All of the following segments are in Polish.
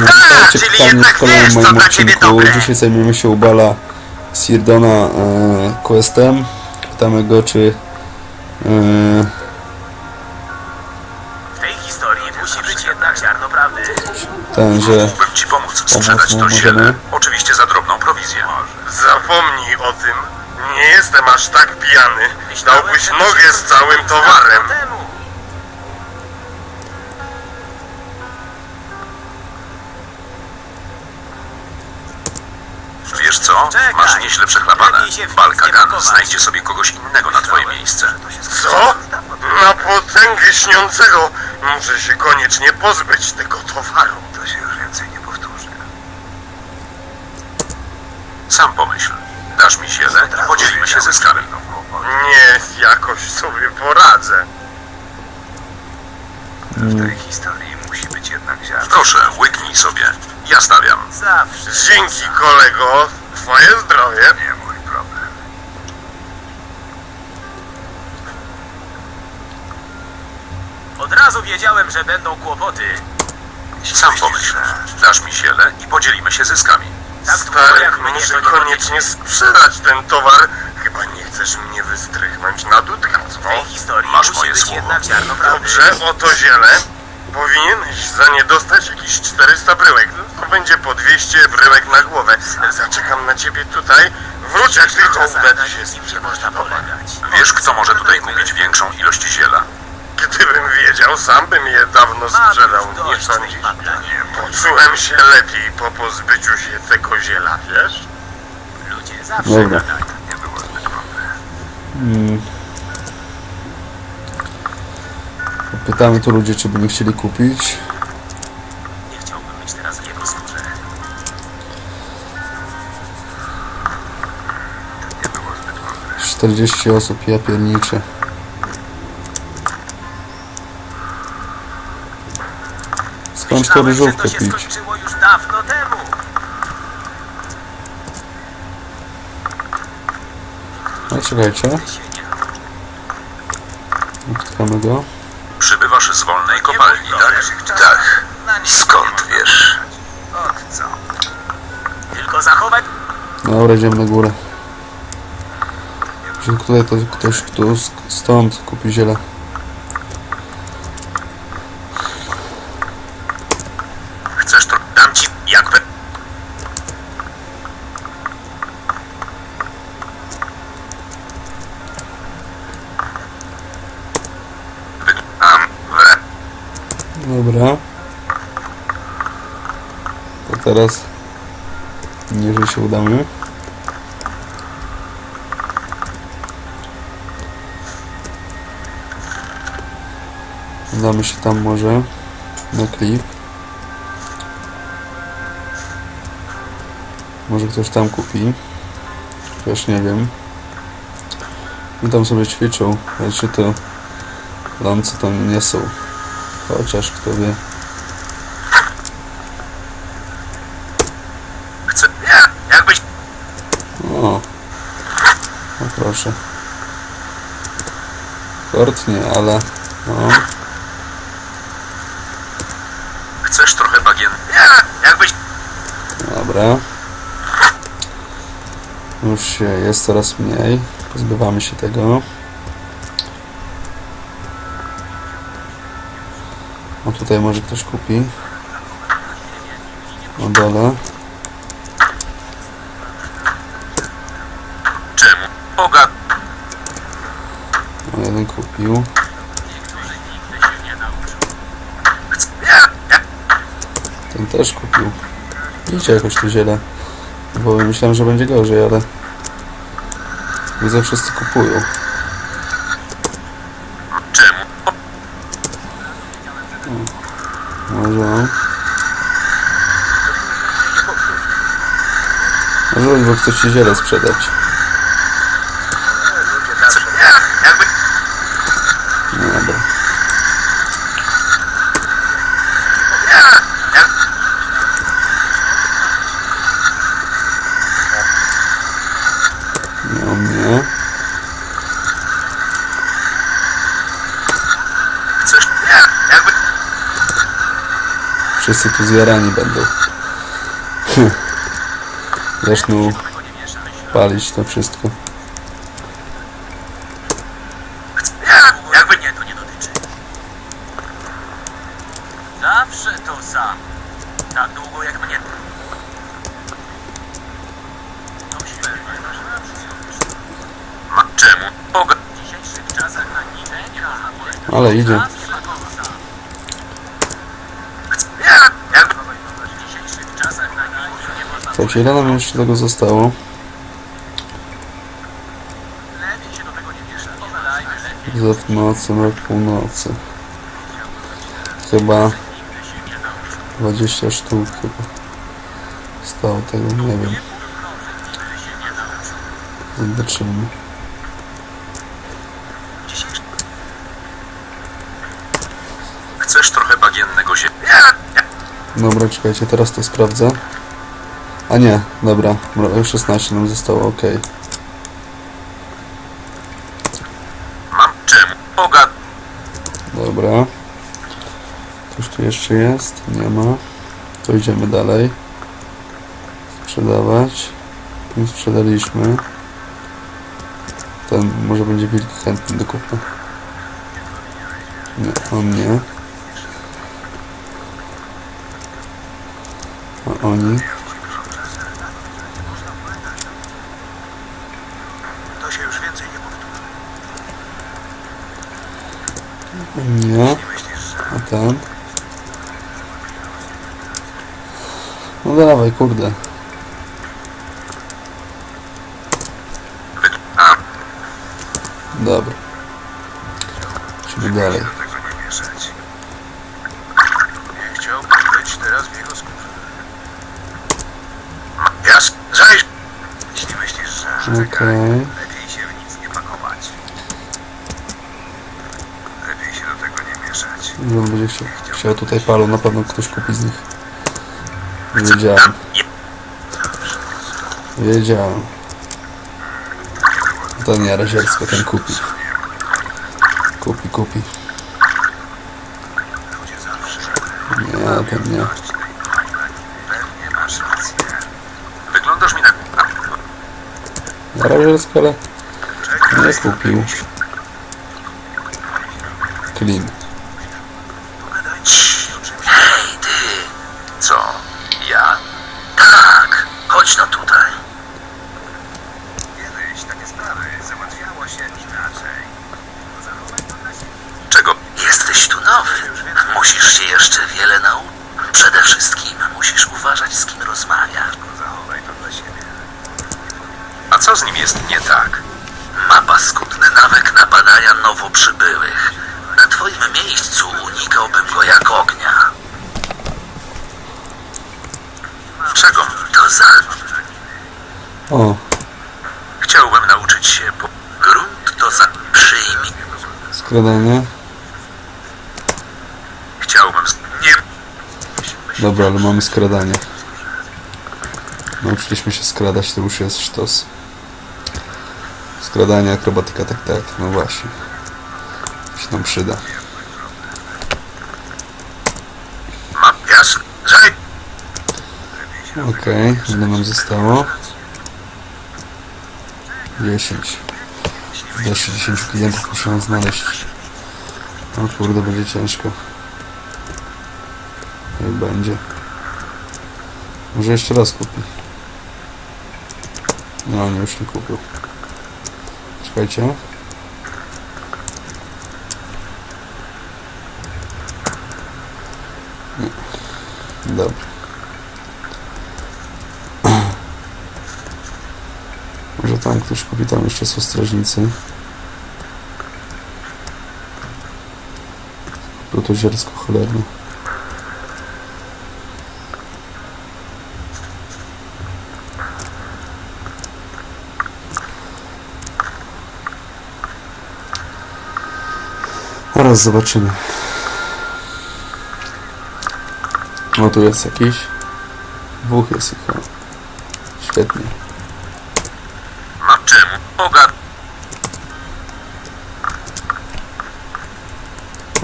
Witajcie kochani w kolejnym moim odcinku. Dzisiaj zajmiemy się Ubala Sirdona e, questem. Pytamy go czy e, W tej historii musi być jednak ziarno prawdy. ten, że Mógłbym ci pomóc sprzedać mu to ziele. Oczywiście za drobną prowizję. Zapomnij o tym. Nie jestem aż tak pijany. Dałbyś nogę z całym towarem. Co? Czekaj. Masz nieźle przechlapane. Balkagan znajdzie sobie kogoś innego na twoje miejsce. Co? Na potęgę śniącego muszę się koniecznie pozbyć tego towaru. To się już więcej nie powtórzy. Sam pomyśl. Dasz mi ziele i podzielimy się zyskami. Nie, jakoś sobie poradzę. W tej historii musi być jednak ziarno. Proszę, łyknij sobie. Ja stawiam. Zawsze. Dzięki kolego, twoje zdrowie. Nie mój problem. Od razu wiedziałem, że będą kłopoty. Sam pomyśl. Dasz mi ziele i podzielimy się zyskami. Tak długo Stary, jak mnie muszę to nie koniecznie sprzedać ten towar. Chyba nie chcesz mnie wystrychnąć na dudka, W co? historii Masz musi moje być słowo. jednak ziarno prawdy. Dobrze, oto ziele. Powinieneś za nie dostać jakieś 400 bryłek. Będzie po 200 bryłek na głowę. Zaczekam na ciebie tutaj. Wróć jak tylko uda ci się nim można towar. polegać. Wiesz, kto może tutaj kupić większą ilość ziela? Gdybym wiedział, sam bym je dawno sprzedał, nie sądzisz? Poczułem się lepiej po pozbyciu się tego ziela, wiesz? Ludzie zawsze Dobra. gadają. Nie było zbyt mądre. mm, pytamy tu ludzi czy by nie chcieli kupić. 40 osób ja pierniczę. Skąd to ryżówkę to się pić? skończyło już dawno temu. No czekajcie, spotkamy go. Przybywasz z wolnej kopalni, tak? Tak. Skąd wiesz? Tylko zachować Dobra, idziemy na górę. Że tutaj to ktoś, kto sk- stąd kupi ziele. Chcesz to? Dam ci jak we... Dobra. To teraz niżej się udamy. Udamy się tam może na klip. Może ktoś tam kupi. Też nie wiem. I tam sobie ćwiczą, czy to lamce to nie są. Chociaż kto wie. Chcę... Nie! Jakbyś... O, no proszę. Kort nie, ale no, Chcesz trochę bagien... Nie! Jakbyś... dobra. Już się jest coraz mniej. Pozbywamy się tego. O tutaj może ktoś kupi. Na dole. Czemu? Boga... O, jeden kupił. Ten też kupił. Widzicie jakoś tu ziele. Bo myślałem, że będzie gorzej, ale widzę wszyscy kupują. Czemu? Może. Może bo chce ci ziele sprzedać. Chcę... Nie! Jakby... No dobra. Nie! Jak... Nie o mnie. Chcesz... Nie! Jakby... Wszyscy tu zjarani będą. Zaczną palić to wszystko. Jakby nie, to nie dotyczy. Zawsze to sam. Tak długo jak mnie. Ma, czemu? W dzisiejszych czasach na polegać. Ale idzie. Zawsze to sam. Jak... W dzisiejszych czasach na niczym nie można Słuchajcie, ile nam jeszcze tego zostało? W nocy, na północy. Chyba Nigdy się nie nauczą. 20 sztuk chyba. Stało tego, nie wiem. Zobaczymy. Chcesz trochę bagiennego się... Dobra, czekajcie, teraz to sprawdzę. A nie, dobra, mro- 16 nam zostało, ok. Mam czemu? Poga... Dobra. Coś tu jeszcze jest? Nie ma. To idziemy dalej. Sprzedawać. Nie sprzedaliśmy. Ten może będzie wilk chętny do kupy. Nie, on nie. A oni? To się już więcej nie powtórzy. Nie. A ten? No dawaj, kurde. Dobra. Idźmy dalej. nie chciałbym być teraz w jego skórze. jas... Zajść... Jeśli myślisz, że Okej. lepiej się w nic nie pakować. Lepiej się do tego nie mieszać. Że on będzie chciał, chciał tutaj palu, na pewno ktoś kupi z nich. Wiedziałem, wiedziałem. Ten Jarazielsko, ten kupi. Kupi, kupi. Ludzie zawsze. Nie, ten nie. Wyglądasz mi na... A, Jarazielsko, ale nie kupił. Clean. Hej, ty! Co? Ja? Tak! Chodź no tutaj. Kiedyś takie sprawy załatwiało się inaczej. Zachowaj to dla siebie. Czego? Jesteś tu nowy. Musisz się jeszcze wiele nauczyć. Przede wszystkim musisz uważać, z kim rozmawiasz. Zachowaj to dla siebie. A co z nim jest nie tak? Ma paskudny nawyk napadania nowo przybyłych. Na twoim miejscu unikałbym go jak ognia. Czego? To za... O, Chciałbym nauczyć się po... Za... Przyjmij. skradanie. Chciałbym... Nie... Dobra, ale mamy skradanie. Nauczyliśmy się skradać, to już jest sztos. Skradanie, akrobatyka, tak, tak, no właśnie. Się nam przyda. Okej, ile nam zostało? 10. Jeszcze 10 klientów muszę znaleźć. O kurde, będzie ciężko. Jak będzie. Może jeszcze raz kupi. No, nie, już nie kupił. Czekajcie. Nie. Dobra. Tam ktoś kupi, tam jeszcze są strażnicy. Było to zielsko cholerne. Zaraz zobaczymy. O, tu jest jakiś. Dwóch jest ich. Świetnie. Mam czemu? Pogad...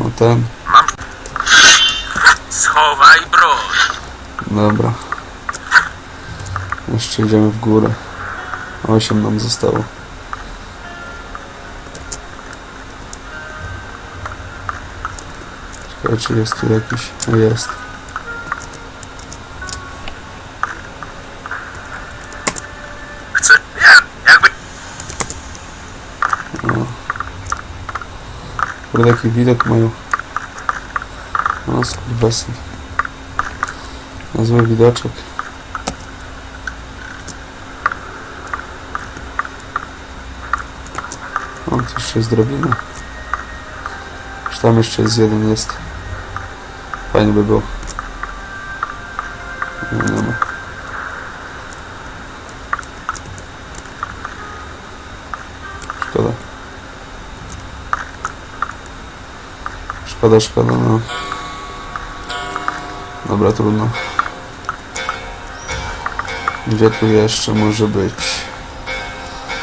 O, ten. Mam... Schowaj broń. Dobra. Jeszcze idziemy w górę. 8 nam zostało. Ciekawe czy jest tu jakiś... No jest. Kurde jaki widok mają. No skurwesy. Na zły widoczek. O, tu jeszcze jest drabina. Czy tam jeszcze jest jeden jest. Fajnie by było. Nie, nie ma. Szkoda. Szkoda, szkoda, no. Dobra, trudno. Gdzie tu jeszcze może być?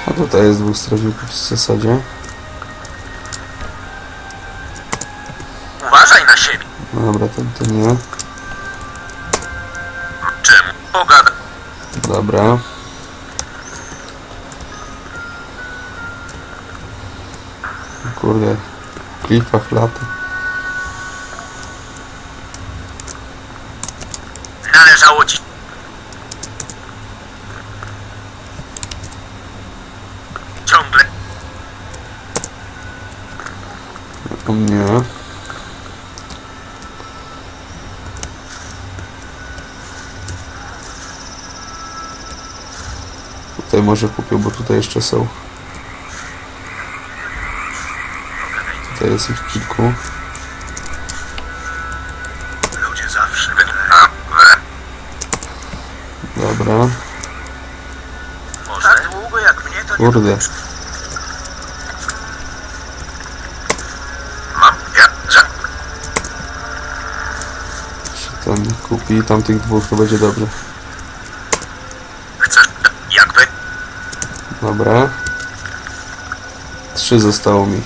A tutaj jest dwóch strażników w zasadzie. Uważaj na siebie. No dobra, ten to nie. Czemu? Pogadam. Dobra. Kurde, w klifach lata. Należało ci... Ciągle... O mnie. Tutaj może kupię, bo tutaj jeszcze są. Tutaj jest ich kilku. Dobra. Tak długo jak mnie to nie... Kurde. Mam... Ja... Ten kupi tamtych dwóch to będzie dobrze. Chcesz... Jakby... Dobra. Trzy zostało mi.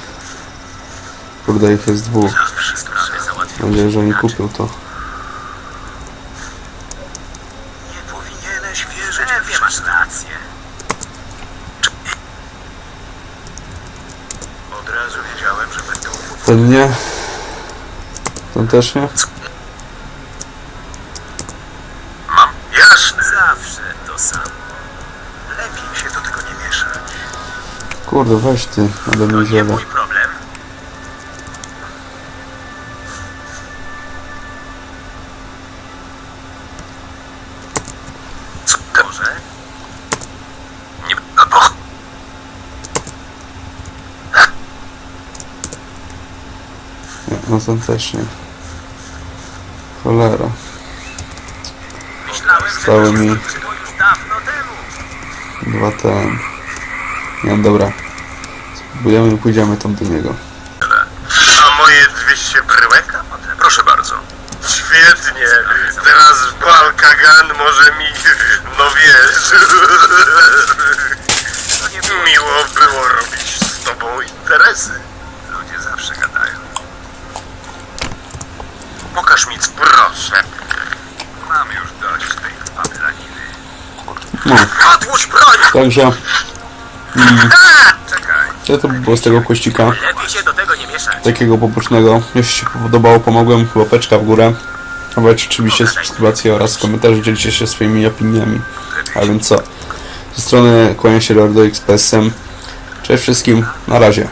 Kurde, ich jest dwóch. Mam nadzieję, że oni kupią to. Nie powinieneś wierzyć w Nie masz rację. Od razu wiedziałem, że będą Ten nie. Ten też nie. Mam. Jasne. Zawsze to samo. Lepiej się do tego nie mieszać. Kurde, weź ty, ode mnie Nie ziele. mój problem. Co to może? Nie... No bo... Nie, no ten też nie. Cholera. Myślałem, Stały że mi-. Dwa ten. Nie wiem, dobra. Spróbujemy i pójdziemy tam do niego. A moje 200 bryłek? Proszę bardzo. Świetnie. Teraz Balkagan może mi... No wiesz... To nie było... Miło było robić z tobą interesy. Ludzie zawsze gadają. Pokaż mi, proszę. Mam już dość tej paplaniny. No, Odłóż broń! także A! Czekaj. co to by było z tego kościka? Lepiej się do tego nie mieszać. Takiego pobocznego. Jeśli się podobało, pomogłem. Łapeczka w górę. Dawajcie oczywiście subskrypcję oraz komentarze. Dzielcie się swoimi opiniami. A więc co? Ze strony kłania się Lordo XPS-em. Cześć wszystkim. Na razie.